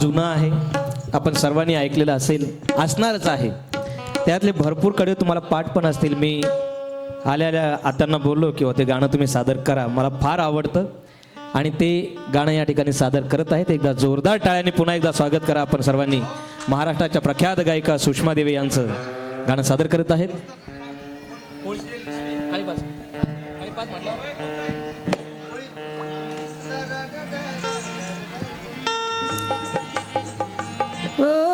जुना आहे. आपण सर्वांनी ऐकलेलं असेल असणारच आहे. त्यातले भरपूरकडे तुम्हाला पाठ पण असतील. मी आल्या आतांना बोललो किंवा हो, ते गाणं तुम्ही सादर करा. मला फार आवडतं. आणि ते गाणं या ठिकाणी सादर करत आहेत. एकदा जोरदार टाळ्याने पुन्हा एकदा स्वागत करा आपण सर्वांनी. महाराष्ट्राच्या प्रख्यात गायिका सुषमा देवी यांचं गाणं सादर करत आहेत. Oh.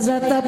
Mas a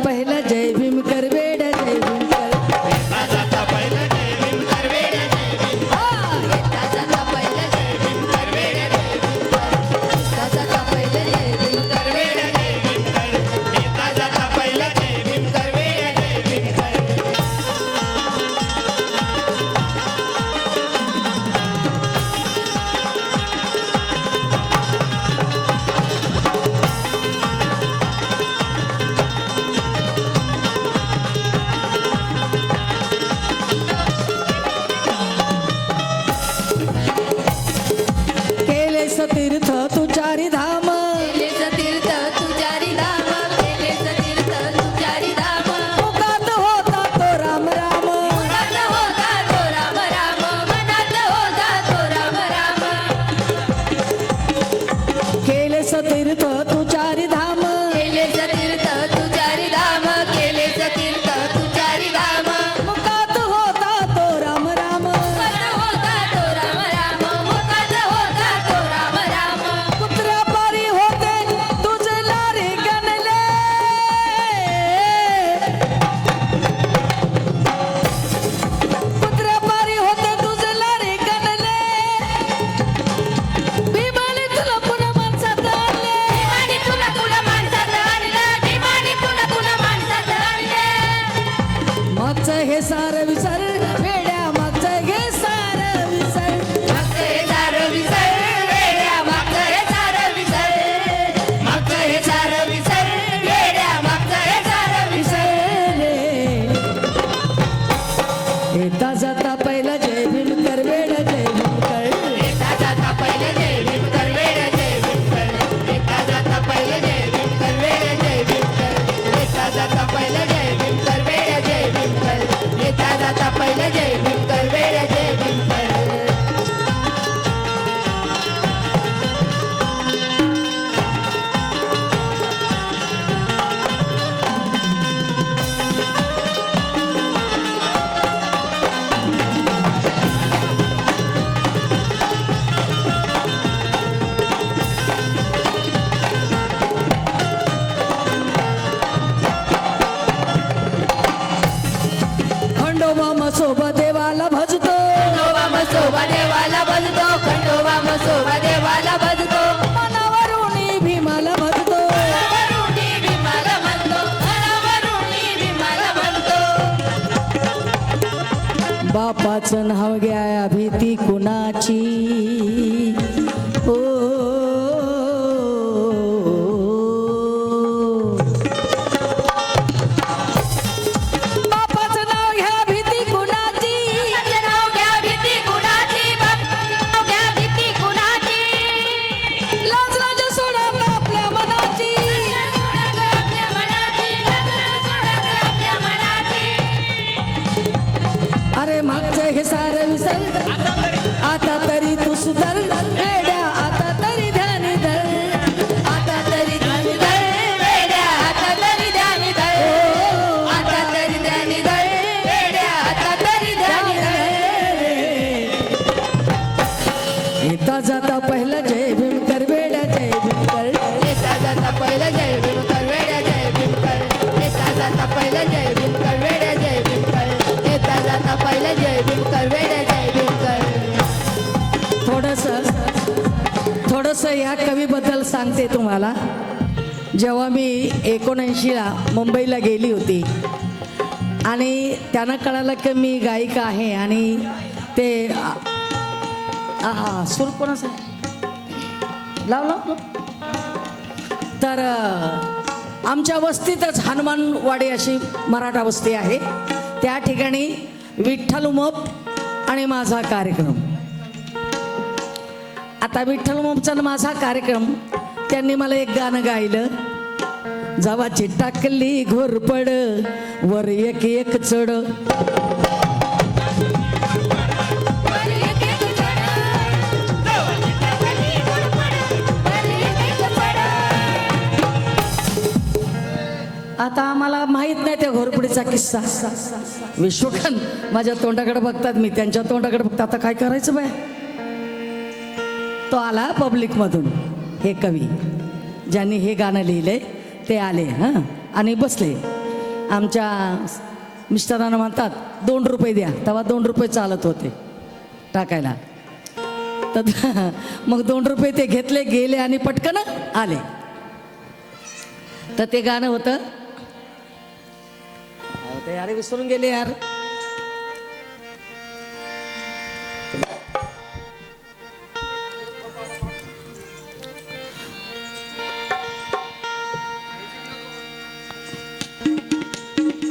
च हे सार विसर भजतो खंडोबा मसोबा देवाला भजतो भीमाला बापाचं नाव घ्या भीती कुणाची? ओ पहिलं जय भीम करवेडे जय भीम कर येता जाता पहिलं जय भीम करवेडे जय भीम थोडस थोडस या कवीबद्दल सांगते तुम्हाला. जेव्हा मी एकोणऐंशीला मुंबईला गेली होती आणि त्यांना कळालं की मी गायिका आहे आणि ते आ- आ सूर कोणाचा लाव लाव. तर आमच्या वस्तीतच हनुमानवाडी अशी मराठा वस्ती आहे. त्या ठिकाणी विठ्ठल उमप आणि माझा कार्यक्रम. आता विठ्ठल उमपचा माझा कार्यक्रम त्यांनी मला एक गाणं गायलं. जवाची टाकली घोरपड वर एक एक चढ. आता आम्हाला माहीत नाही त्या घोरपडीचा किस्सा. विश्वखन माझ्या तोंडाकडे बघतात मी त्यांच्या तोंडाकडे बघतात. आता काय करायचं बाय? तो आला पब्लिकमधून हे कवी ज्यांनी हे गाणं लिहिले ते आले हां? आणि बसले. आमच्या मिस्टरांना म्हणतात दोन रुपये द्या. तेव्हा दोन रुपये चालत होते टाकायला. तर मग दोन रुपये ते घेतले गेले आणि पटकन आले. तर ते गाणं होतं अहो, अरे विसरून गेले यार.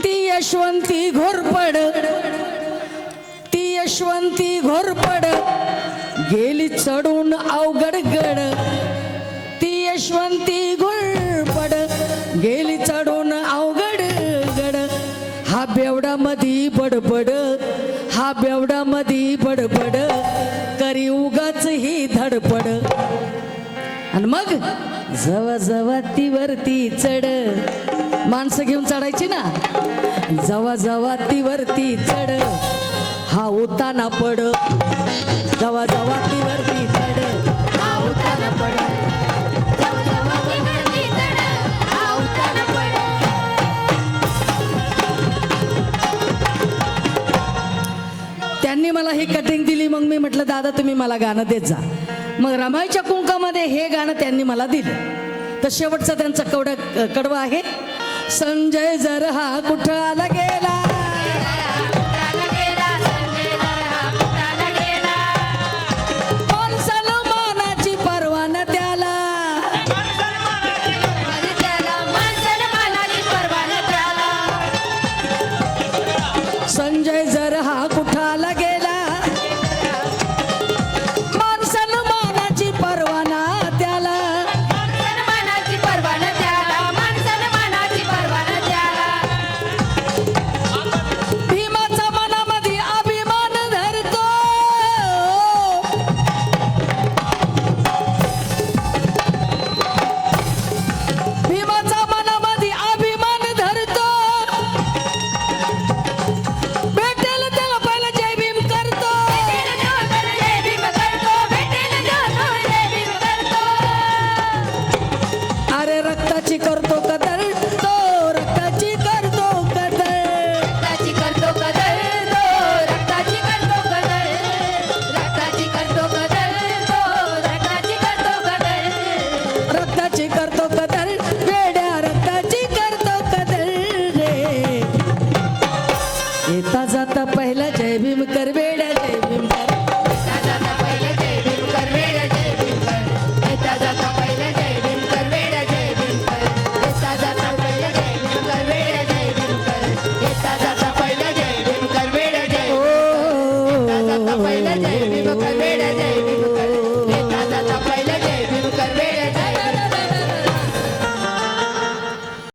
ती यशवंती घोरपड ती यशवंती घोरपड गेली चढून अवघड गड. ती यशवंती घोरपड गेली चढून मग जवा जवा ती वरती चढ. माणसं घेऊन चढायची ना? जवा जवा ती वरती चढ. हा उताना पड. जवा जवा ती वरती चढ. हा उताना पड. त्यांनी मला ही कटिंग दिली मग मी म्हटलं दादा तुम्ही मला गाणं देत जा. मग रमाईच्या कुंकामध्ये हे गाणं त्यांनी मला दिलं. तर शेवटचं त्यांचं कवड कडवं आहे. संजय जर हा कुठं आला गेला?